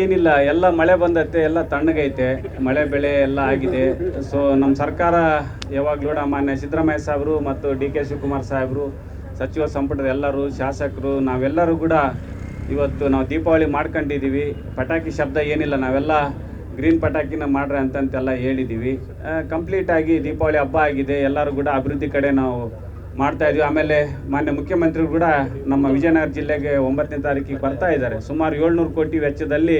ಏನಿಲ್ಲ, ಎಲ್ಲ ಮಳೆ ಬಂದತ್ತೆ ಎಲ್ಲ ತಣ್ಣಗೈತೆ, ಮಳೆ ಬೆಳೆ ಎಲ್ಲ ಆಗಿದೆ. ಸೊ ನಮ್ಮ ಸರ್ಕಾರ ಯಾವಾಗಲೂ ಮಾನ್ಯ ಸಿದ್ದರಾಮಯ್ಯ ಸಾಹೇಬರು ಮತ್ತು ಡಿ ಕೆ ಶಿವಕುಮಾರ್ ಸಾಹೇಬರು, ಸಚಿವ ಸಂಪುಟದ ಎಲ್ಲರೂ, ಶಾಸಕರು, ನಾವೆಲ್ಲರೂ ಕೂಡ ಇವತ್ತು ನಾವು ದೀಪಾವಳಿ ಮಾಡ್ಕೊಂಡಿದ್ದೀವಿ. ಪಟಾಕಿ ಶಬ್ದ ಏನಿಲ್ಲ, ನಾವೆಲ್ಲ ಗ್ರೀನ್ ಪಟಾಕಿನ ಮಾಡ್ರಿ ಅಂತಂತೆಲ್ಲ ಹೇಳಿದ್ದೀವಿ. ಕಂಪ್ಲೀಟಾಗಿ ದೀಪಾವಳಿ ಹಬ್ಬ ಆಗಿದೆ. ಎಲ್ಲರೂ ಕೂಡ ಅಭಿವೃದ್ಧಿ ಕಡೆ ನಾವು ಮಾಡ್ತಾ ಇದೀವಿ. ಆಮೇಲೆ ಮಾನ್ಯ ಮುಖ್ಯಮಂತ್ರಿಗಳು ಕೂಡ ನಮ್ಮ ವಿಜಯನಗರ ಜಿಲ್ಲೆಗೆ ಒಂಬತ್ತನೇ ತಾರೀಕಿಗೆ ಬರ್ತಾ ಇದ್ದಾರೆ. ಸುಮಾರು ಏಳ್ನೂರು ಕೋಟಿ ವೆಚ್ಚದಲ್ಲಿ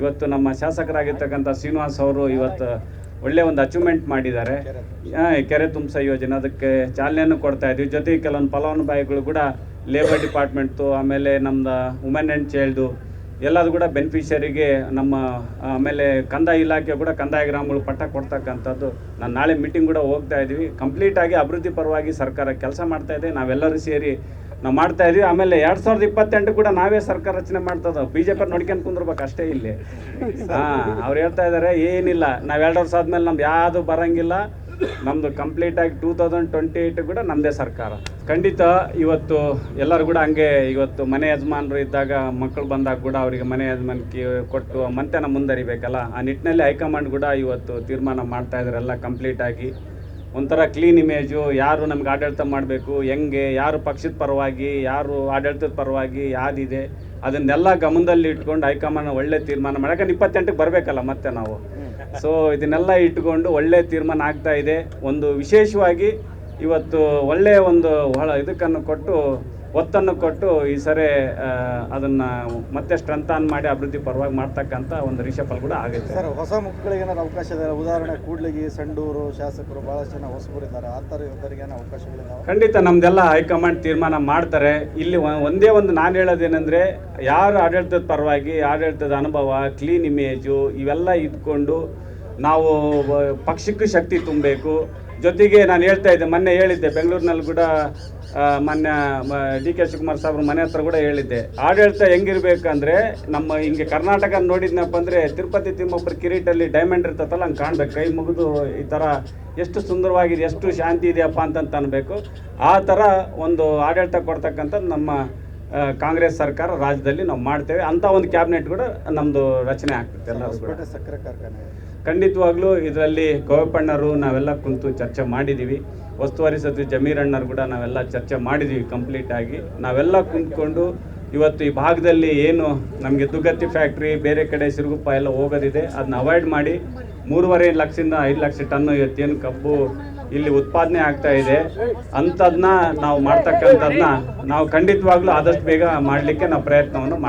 ಇವತ್ತು ನಮ್ಮ ಶಾಸಕರಾಗಿರ್ತಕ್ಕಂಥ ಶ್ರೀನಿವಾಸ್ ಅವರು ಇವತ್ತು ಒಳ್ಳೆಯ ಒಂದು ಅಚೀವ್ಮೆಂಟ್ ಮಾಡಿದ್ದಾರೆ. ಕೆರೆ ತುಂಬಿಸ ಯೋಜನೆ, ಅದಕ್ಕೆ ಚಾಲನೆಯನ್ನು ಕೊಡ್ತಾ ಇದ್ವಿ ಜೊತೆಗೆ ಕೆಲವೊಂದು ಫಲಾನುಭವಿಗಳು ಕೂಡ ಲೇಬರ್ ಡಿಪಾರ್ಟ್ಮೆಂಟ್ದು ಆಮೇಲೆ ನಮ್ದು ಉಮೆನ್ ಆ್ಯಂಡ್ ಚೈಲ್ಡು ಎಲ್ಲದು ಕೂಡ ಬೆನಿಫಿಷರಿಗೆ ನಮ್ಮ ಆಮೇಲೆ ಕಂದಾಯ ಇಲಾಖೆ ಕೂಡ ಕಂದಾಯ ಗ್ರಾಮಗಳು ಪಟ್ಟ ಕೊಡ್ತಕ್ಕಂಥದ್ದು. ನಾನು ನಾಳೆ ಮೀಟಿಂಗ್ ಕೂಡ ಹೋಗ್ತಾ ಇದ್ದೀವಿ. ಕಂಪ್ಲೀಟಾಗಿ ಅಭಿವೃದ್ಧಿ ಪರವಾಗಿ ಸರ್ಕಾರ ಕೆಲಸ ಮಾಡ್ತಾ ಇದೆ. ನಾವೆಲ್ಲರೂ ಸೇರಿ ನಾವು ಮಾಡ್ತಾ ಇದೀವಿ. ಆಮೇಲೆ ಎರಡು ಸಾವಿರದ ಇಪ್ಪತ್ತೆಂಟು ಕೂಡ ನಾವೇ ಸರ್ಕಾರ ರಚನೆ ಮಾಡ್ತದ ಬಿ ಜೆ ಪಿ ನೋಡ್ಕೊಂಡು ಕುಂದ್ರಬೇಕು ಅಷ್ಟೇ ಇಲ್ಲಿ. ಹಾಂ ಅವ್ರು ಹೇಳ್ತಾ ಇದ್ದಾರೆ ಏನಿಲ್ಲ. ನಾವು ಎರಡು ವರ್ಷ ಆದ್ಮೇಲೆ ನಮ್ದು ಯಾವುದು ಬರಂಗಿಲ್ಲ. ನಮ್ಮದು ಕಂಪ್ಲೀಟಾಗಿ ಟೂ ತೌಸಂಡ್ ಟ್ವೆಂಟಿ ಏಯ್ಟ್ ಕೂಡ ನಮ್ಮದೇ ಸರ್ಕಾರ. ಖಂಡಿತ ಇವತ್ತು ಎಲ್ಲರೂ ಕೂಡ ಹಂಗೆ ಇವತ್ತು ಮನೆ ಯಜಮಾನರು ಇದ್ದಾಗ ಮಕ್ಕಳು ಬಂದಾಗ ಕೂಡ ಅವರಿಗೆ ಮನೆ ಯಜಮಾನಿಕೆ ಕೊಟ್ಟು ಮಂತೆನ ಮುಂದರಿಬೇಕಲ್ಲ. ಆ ನಿಟ್ಟಿನಲ್ಲಿ ಹೈಕಮಾಂಡ್ ಕೂಡ ಇವತ್ತು ತೀರ್ಮಾನ ಮಾಡ್ತಾ ಇದ್ದಾರೆ ಕಂಪ್ಲೀಟ್ ಕಂಪ್ಲೀಟಾಗಿ ಒಂಥರ ಕ್ಲೀನ್ ಇಮೇಜು ಯಾರು ನಮ್ಗೆ ಆಡಳಿತ ಮಾಡಬೇಕು, ಹೆಂಗೆ, ಯಾರು ಪಕ್ಷದ ಪರವಾಗಿ, ಯಾರು ಆಡಳಿತದ ಪರವಾಗಿ ಯಾವುದಿದೆ ಅದನ್ನೆಲ್ಲ ಗಮನದಲ್ಲಿ ಇಟ್ಕೊಂಡು ಹೈಕಮಾಂಡ್ ಒಳ್ಳೆ ತೀರ್ಮಾನ ಮಾಡೋಕೆ ಇಪ್ಪತ್ತೆಂಟಕ್ಕೆ ಬರಬೇಕಲ್ಲ ಮತ್ತೆ ನಾವು. ಸೊ ಇದನ್ನೆಲ್ಲ ಇಟ್ಟುಕೊಂಡು ಒಳ್ಳೆ ತೀರ್ಮಾನ ಆಗ್ತಾ ಇದೆ. ಒಂದು ವಿಶೇಷವಾಗಿ ಇವತ್ತು ಒಳ್ಳೆಯ ಒಂದು ಇದಕ್ಕನ್ನು ಕೊಟ್ಟು ಒತ್ತನ್ನು ಕೊಟ್ಟು ಈ ಸರಿ ಅದನ್ನು ಮತ್ತೆ ಸ್ಟ್ರೆಂಥನ್ ಮಾಡಿ ಅಭಿವೃದ್ಧಿ ಪರವಾಗಿ ಮಾಡ್ತಕ್ಕಂಥ ಒಂದು ರಿಷಫಲ್ ಕೂಡ ಆಗುತ್ತೆ ಸರ್ ಹೊಸ ಮುಖಗಳಿಗೆ ಏನಾದ್ರು ಅವಕಾಶ ಇದೆ ಉದಾಹರಣೆ ಕೂಡ್ಲಿಗಿ ಸಂಡೂರು ಶಾಸಕರು ಬಹಳಷ್ಟು ಜನ ಹೊಸಬರಿದ್ದಾರೆ. ಆ ಥರ ಇವರಿಗೆ ಅವಕಾಶಗಳಿದ್ದಾವೆ ಖಂಡಿತ ನಮ್ದೆಲ್ಲ ಹೈಕಮಾಂಡ್ ತೀರ್ಮಾನ ಮಾಡ್ತಾರೆ. ಇಲ್ಲಿ ಒಂದೇ ಒಂದು ನಾನು ಹೇಳೋದೇನೆಂದರೆ ಯಾರು ಆಡಳಿತದ ಪರವಾಗಿ ಆಡಳಿತದ ಅನುಭವ ಕ್ಲೀನ್ ಇಮೇಜು ಇವೆಲ್ಲ ಇದ್ಕೊಂಡು ನಾವು ಪಕ್ಷಕ್ಕೂ ಶಕ್ತಿ ತುಂಬಬೇಕು. ಜೊತೆಗೆ ನಾನು ಹೇಳ್ತಾ ಇದ್ದೆ, ಮೊನ್ನೆ ಹೇಳಿದ್ದೆ, ಬೆಂಗಳೂರಿನಲ್ಲಿ ಕೂಡ ಮೊನ್ನೆ ಡಿ ಕೆ ಶಿವಕುಮಾರ್ ಸಾಬ್ರ ಮನೆ ಹತ್ರ ಕೂಡ ಹೇಳಿದ್ದೆ. ಆಡಳಿತ ಹೆಂಗಿರ್ಬೇಕಂದ್ರೆ, ನಮ್ಮ ಹಿಂಗೆ ಕರ್ನಾಟಕ ನೋಡಿದ್ನಪ್ಪ ಅಂದ್ರೆ ತಿರುಪತಿ ತಿಮ್ಮಪ್ಪರ ಕಿರೀಟಲ್ಲಿ ಡೈಮಂಡ್ ಇರ್ತದಲ್ಲ ಹಂಗೆ ಕಾಣ್ಬೇಕು. ಕೈ ಮುಗಿದು ಈ ಥರ ಎಷ್ಟು ಸುಂದರವಾಗಿದೆ, ಎಷ್ಟು ಶಾಂತಿ ಇದೆಯಪ್ಪ ಅಂತಂತ ಅನ್ಬೇಕು. ಆ ಥರ ಒಂದು ಆಡಳಿತ ಕೊಡ್ತಕ್ಕಂಥದ್ದು ನಮ್ಮ ಕಾಂಗ್ರೆಸ್ ಸರ್ಕಾರ ರಾಜ್ಯದಲ್ಲಿ ನಾವು ಮಾಡ್ತೇವೆ. ಅಂತ ಒಂದು ಕ್ಯಾಬಿನೆಟ್ ಕೂಡ ನಮ್ಮದು ರಚನೆ ಆಗ್ತದೆ ಎಲ್ಲರೂ ಕೂಡ. ಸಕ್ಕರೆ ಕಾರ್ಖಾನೆ. ಖಂಡಿತವಾಗ್ಲೂ ಇದರಲ್ಲಿ ಕೋವಪ್ಪಣ್ಣರು ನಾವೆಲ್ಲ ಕುಂತು ಚರ್ಚೆ ಮಾಡಿದ್ದೀವಿ ಉಸ್ತುವಾರಿ ಸಚಿವ ಜಮೀರಣ್ಣರು ಕೂಡ ನಾವೆಲ್ಲ ಚರ್ಚೆ ಮಾಡಿದ್ದೀವಿ ಕಂಪ್ಲೀಟ್ ಆಗಿ. ನಾವೆಲ್ಲ ಕುಂತ್ಕೊಂಡು ಇವತ್ತು ಈ ಭಾಗದಲ್ಲಿ ಏನು ನಮಗೆ ದುಗತ್ತಿ ಫ್ಯಾಕ್ಟ್ರಿ ಬೇರೆ ಕಡೆ ಸಿರುಗುಪ್ಪ ಎಲ್ಲ ಹೋಗೋದಿದೆ. ಅದನ್ನ ಅವಾಯ್ಡ್ ಮಾಡಿ ಮೂರುವರೆ ಲಕ್ಷದಿಂದ ಐದು ಲಕ್ಷ ಟನ್ ಇವತ್ತೇನು ಕಬ್ಬು ಇಲ್ಲಿ ಉತ್ಪಾದನೆ ಆಗ್ತಾ ಇದೆ. ಅಂಥದನ್ನ ನಾವು ಮಾಡ್ತಕ್ಕಂಥದ್ನ ನಾವು ಖಂಡಿತವಾಗ್ಲೂ ಆದಷ್ಟು ಬೇಗ ಮಾಡಲಿಕ್ಕೆ ನಾವು ಪ್ರಯತ್ನವನ್ನು ಮಾಡ್ತೀವಿ.